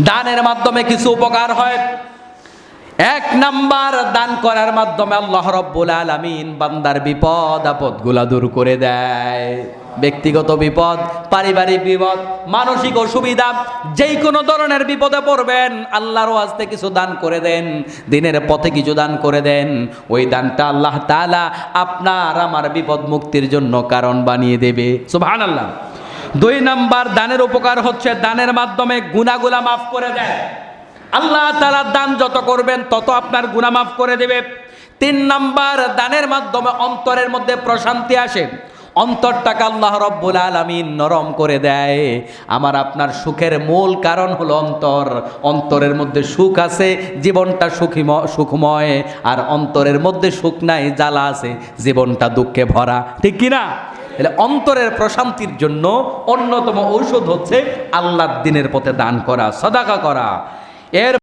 দানের মাধ্যমে কিছু উপকার হয়। এক নাম্বার, দান করার মাধ্যমে আল্লাহ রব্বুল আলামিন বান্দার বিপদ, আপদগুলা দূর করে দেয়। ব্যক্তিগত বিপদ, পারিবারিক বিপদ, মানসিক অসুবিধা যেই কোনো ধরনের বিপদে পড়বেন, আল্লাহর ওয়াস্তে কিছু দান করে দেন, দিনের পথে কিছু দান করে দেন। ওই দানটা আল্লাহ তাআলা আপনার আমার বিপদ মুক্তির জন্য কারণ বানিয়ে দেবে। সুবহানাল্লাহ। দুই নাম্বার দানের উপকার হচ্ছে দানের মাধ্যমে গুনাহগুলা মাফ করে দেয়। আল্লাহ তালা দান যত করবেন, তত আপনার গুনাহ মাফ করে দেবে। তিন নাম্বার দানের মাধ্যমে অন্তরের মধ্যে প্রশান্তি আসে। অন্তরটাকে আল্লাহ রব্বুল আলমিন নরম করে দেয়। আমার আপনার সুখের মূল কারণ হলো অন্তর। অন্তরের মধ্যে সুখ আছে, জীবনটা সুখীম সুখময়। আর অন্তরের মধ্যে সুখ নাই, জ্বালা আছে, জীবনটা দুঃখে ভরা। ঠিক কিনা? তাহলে অন্তরের প্রশান্তির জন্য অন্যতম ঔষধ হচ্ছে আল্লাহর দিনের পথে দান করা, সদাকা করা। এর